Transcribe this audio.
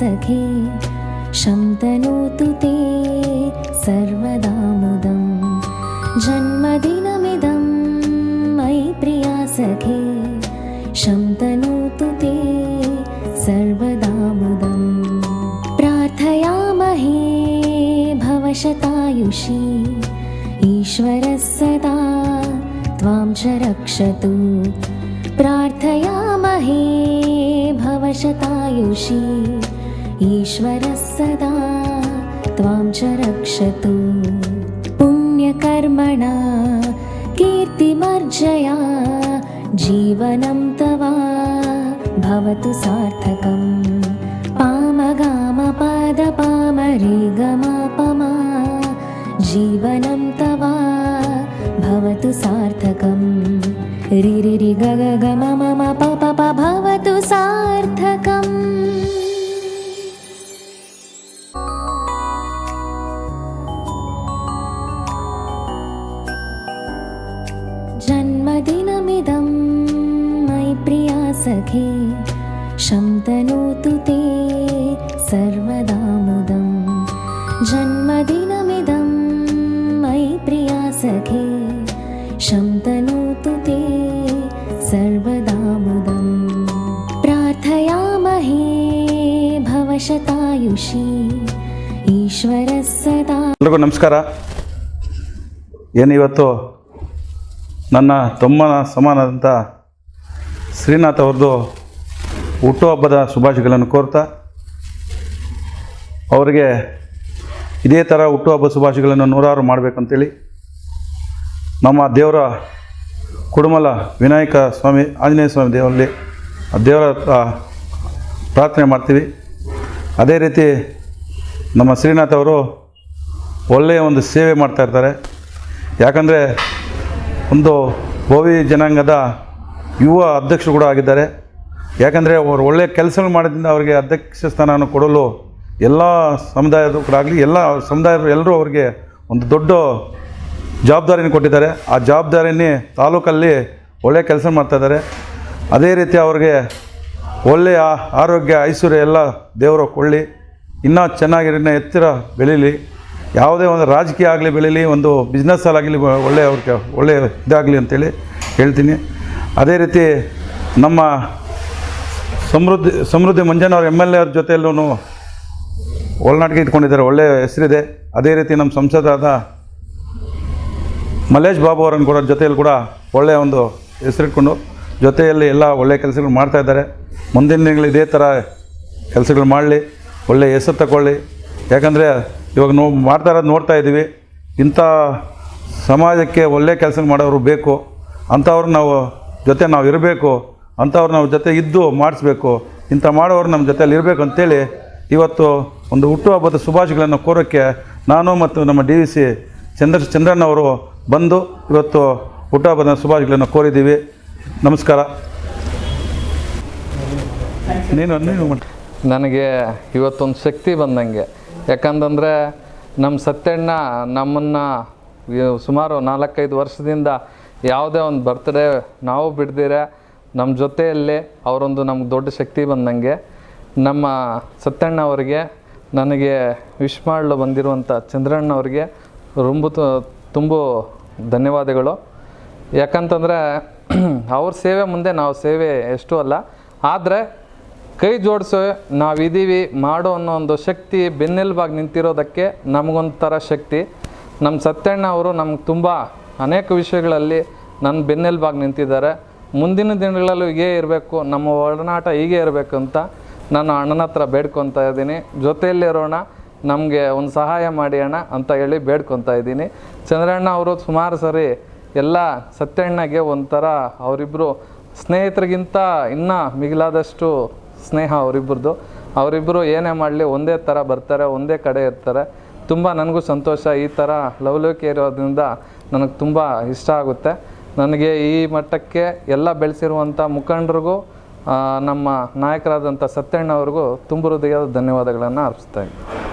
सखे शन्तनोतु ते सर्वदा मुदं जन्मदिनमिदं मयि प्रिया सखे शन्तनोतु ते सर्वदा मुदम् प्रार्थयामहे भवशतायुषी ईश्वरः सदा त्वां च रक्षतु प्रार्थयामहे भवशतायुषी ईश्वरः सदा त्वां च रक्षतु। पुण्यकर्मणा कीर्तिमर्जया जीवनं तव भवतु सार्थकम्। पामगामपदपामरिगमापमा जीवनं तव भवतु सार्थकम्। रिरिरि गग गम मम पप प भवतु सार्थकम् जन्मदिनमिदं मयि प्रिया सखे शन्तनोतु ते सर्वदा मुदं जन्मदिनमिदं मयि प्रिया सखे शन्तनोतु ते सर्वदा मुदम् प्रार्थयामहे भवशतायुषी ईश्वरः सदा ಎಲ್ರಿಗೂ ನಮಸ್ಕಾರ ಏನು ಇವತ್ತು ನನ್ನ ತಮ್ಮನ ಸಮಾನದಂಥ ಶ್ರೀನಾಥ್ ಅವ್ರದ್ದು ಹುಟ್ಟುಹಬ್ಬದ ಶುಭಾಶಯಗಳನ್ನು ಕೋರ್ತಾ, ಅವರಿಗೆ ಇದೇ ಥರ ಹುಟ್ಟುಹಬ್ಬ ಶುಭಾಶಯಗಳನ್ನು ನೂರಾರು ಮಾಡಬೇಕಂತೇಳಿ ನಮ್ಮ ದೇವರ ಕುಡುಮಲ ವಿನಾಯಕ ಸ್ವಾಮಿ, ಆಂಜನೇಯ ಸ್ವಾಮಿ ದೇವರಲ್ಲಿ ಆ ದೇವರ ಪ್ರಾರ್ಥನೆ ಮಾಡ್ತೀವಿ. ಅದೇ ರೀತಿ ನಮ್ಮ ಶ್ರೀನಾಥ್ ಅವರು ಒಳ್ಳೆಯ ಒಂದು ಸೇವೆ ಮಾಡ್ತಾಯಿರ್ತಾರೆ ಯಾಕಂದರೆ ಒಂದು ಭೋವಿ ಜನಾಂಗದ ಯುವ ಅಧ್ಯಕ್ಷರು ಕೂಡ ಆಗಿದ್ದಾರೆ. ಯಾಕಂದರೆ ಅವರು ಒಳ್ಳೆಯ ಕೆಲಸಗಳು ಮಾಡೋದ್ರಿಂದ ಅವರಿಗೆ ಅಧ್ಯಕ್ಷ ಸ್ಥಾನವನ್ನು ಕೊಡಲು ಎಲ್ಲ ಸಮುದಾಯದ ಕೂಡ ಆಗಲಿ, ಎಲ್ಲ ಸಮುದಾಯದ ಎಲ್ಲರೂ ಅವರಿಗೆ ಒಂದು ದೊಡ್ಡ ಜವಾಬ್ದಾರಿಯನ್ನು ಕೊಟ್ಟಿದ್ದಾರೆ. ಆ ಜವಾಬ್ದಾರಿನೇ ತಾಲೂಕಲ್ಲಿ ಒಳ್ಳೆಯ ಕೆಲಸ ಮಾಡ್ತಾಯಿದ್ದಾರೆ ಅದೇ ರೀತಿ ಅವ್ರಿಗೆ ಒಳ್ಳೆಯ ಆರೋಗ್ಯ, ಐಶ್ವರ್ಯ ಎಲ್ಲ ದೇವರು ಕೊಳ್ಳಿ. ಇನ್ನೂ ಚೆನ್ನಾಗಿ ಎತ್ತರ ಬೆಳೀಲಿ. ಯಾವುದೇ ಒಂದು ರಾಜಕೀಯ ಆಗಲಿ ಬೆಳೀಲಿ, ಒಂದು ಬಿಸ್ನೆಸ್ಸಲ್ಲಾಗಲಿ ಒಳ್ಳೆಯ ಅವ್ರಿಗೆ ಒಳ್ಳೆಯ ಇದಾಗಲಿ ಅಂತೇಳಿ ಹೇಳ್ತೀನಿ. ಅದೇ ರೀತಿ ನಮ್ಮ ಸಮೃದ್ಧಿ ಸಮೃದ್ಧಿ ಮಂಜನವ್ರ ಎಂ ಎಲ್ ಎ ಅವ್ರ ಜೊತೆಯಲ್ಲೂ ಒಳನಾಟಿಗೆ ಇಟ್ಕೊಂಡಿದ್ದಾರೆ ಒಳ್ಳೆಯ ಹೆಸರಿದೆ. ಅದೇ ರೀತಿ ನಮ್ಮ ಸಂಸದರಾದ ಮಲ್ಲೇಶ್ ಬಾಬು ಅವರನ್ನು ಕೂಡ ಜೊತೆಯಲ್ಲಿ ಕೂಡ ಒಳ್ಳೆಯ ಒಂದು ಹೆಸರಿಟ್ಕೊಂಡು ಜೊತೆಯಲ್ಲಿ ಎಲ್ಲ ಒಳ್ಳೆಯ ಕೆಲಸಗಳು ಮಾಡ್ತಾ ಇದ್ದಾರೆ. ಮುಂದಿನ ದಿನಗಳು ಇದೇ ಥರ ಕೆಲಸಗಳು ಮಾಡಲಿ ಒಳ್ಳೆಯ ಹೆಸರು ತಗೊಳ್ಳಿ. ಯಾಕಂದರೆ ಇವಾಗ ನೋ ಮಾಡ್ತಾ ಇರೋದು ನೋಡ್ತಾ ಇದ್ದೀವಿ. ಇಂಥ ಸಮಾಜಕ್ಕೆ ಒಳ್ಳೆ ಕೆಲಸ ಮಾಡೋರು ಬೇಕು. ಅಂಥವ್ರು ನಾವು ಜೊತೆ ನಾವು ಇರಬೇಕು. ಅಂಥವ್ರು ನಾವು ಜೊತೆ ಇದ್ದು ಮಾಡಿಸ್ಬೇಕು. ಇಂಥ ಮಾಡೋರು ನಮ್ಮ ಜೊತೆಯಲ್ಲಿ ಇರಬೇಕು ಅಂತೇಳಿ ಇವತ್ತು ಒಂದು ಹುಟ್ಟುಹಬ್ಬದ ಶುಭಾಶಯಗಳನ್ನು ಕೋರೋಕ್ಕೆ ನಾನು ಮತ್ತು ನಮ್ಮ ಡಿ ವಿ ಸಿ ಚಂದ್ರ ಚಂದ್ರನವರು ಬಂದು ಇವತ್ತು ಹುಟ್ಟುಹಬ್ಬದ ಶುಭಾಶಯಗಳನ್ನು ಕೋರಿದ್ದೀವಿ. ನಮಸ್ಕಾರ. ನೀನು ನೀನು. ನನಗೆ ಇವತ್ತೊಂದು ಶಕ್ತಿ ಬಂದಂಗೆ. ಯಾಕಂತಂದರೆ ನಮ್ಮ ಸತ್ಯಣ್ಣ ನಮ್ಮನ್ನು ಸುಮಾರು ನಾಲ್ಕೈದು ವರ್ಷದಿಂದ ಯಾವುದೇ ಒಂದು ಬರ್ತ್ಡೇ ನಾವು ಬಿಡ್ದಿರ, ನಮ್ಮ ಜೊತೆಯಲ್ಲಿ ಅವರೊಂದು ನಮ್ಗೆ ದೊಡ್ಡ ಶಕ್ತಿ ಬಂದಂಗೆ ನಮ್ಮ ಸತ್ಯಣ್ಣ ಅವರಿಗೆ ನನಗೆ ವಿಶ್ ಮಾಡಲು ಬಂದಿರುವಂಥ ಚಂದ್ರಣ್ಣ ಅವರಿಗೆ ರುಂಬು ತುಂಬು ಧನ್ಯವಾದಗಳು. ಯಾಕಂತಂದರೆ ಅವ್ರ ಸೇವೆ ಮುಂದೆ ನಾವು ಸೇವೆ ಎಷ್ಟು ಅಲ್ಲ, ಆದರೆ ಕೈ ಜೋಡಿಸೋ, ನಾವಿದ್ದೀವಿ ಮಾಡೋ ಅನ್ನೋ ಒಂದು ಶಕ್ತಿ ಬೆನ್ನೆಲುಬಾಗಿ ನಿಂತಿರೋದಕ್ಕೆ ನಮಗೊಂಥರ ಶಕ್ತಿ. ನಮ್ಮ ಸತ್ಯಣ್ಣ ಅವರು ನಮ್ಗೆ ತುಂಬ ಅನೇಕ ವಿಷಯಗಳಲ್ಲಿ ನನ್ನ ಬೆನ್ನೆಲುಬಾಗಿ ನಿಂತಿದ್ದಾರೆ. ಮುಂದಿನ ದಿನಗಳಲ್ಲೂ ಹೀಗೇ ಇರಬೇಕು, ನಮ್ಮ ಒಡನಾಟ ಹೀಗೆ ಇರಬೇಕು ಅಂತ ನಾನು ಅಣ್ಣನ ಹತ್ರ ಬೇಡ್ಕೊತಾ ಇದ್ದೀನಿ. ಜೊತೆಯಲ್ಲಿರೋಣ ನಮಗೆ ಒಂದು ಸಹಾಯ ಮಾಡಿ ಅಣ್ಣ ಅಂತ ಹೇಳಿ ಬೇಡ್ಕೊತಾ ಇದ್ದೀನಿ. ಚಂದ್ರಣ್ಣ ಅವರು ಸುಮಾರು ಸರಿ ಎಲ್ಲ ಸತ್ಯಣ್ಣಗೆ ಒಂಥರ ಅವರಿಬ್ಬರು ಸ್ನೇಹಿತರಿಗಿಂತ ಇನ್ನೂ ಮಿಗಿಲಾದಷ್ಟು ಸ್ನೇಹ ಅವರಿಬ್ಬರದು ಅವರಿಬ್ಬರು ಏನೇ ಮಾಡಲಿ ಒಂದೇ ಥರ ಬರ್ತಾರೆ, ಒಂದೇ ಕಡೆ ಇರ್ತಾರೆ. ತುಂಬ ನನಗೂ ಸಂತೋಷ. ಈ ಥರ ಲವಲವಿಕೆ ಇರೋದ್ರಿಂದ ನನಗೆ ತುಂಬ ಇಷ್ಟ ಆಗುತ್ತೆ. ನನಗೆ ಈ ಮಟ್ಟಕ್ಕೆ ಎಲ್ಲ ಬೆಳೆಸಿರುವಂಥ ಮುಖಂಡರಿಗೂ ನಮ್ಮ ನಾಯಕರಾದಂಥ ಸತ್ಯಣ್ಣವ್ರಿಗೂ ತುಂಬ ಹೃದಯದ ಧನ್ಯವಾದಗಳನ್ನು ಅರ್ಪಿಸ್ತಾ ಇದ್ದೀನಿ.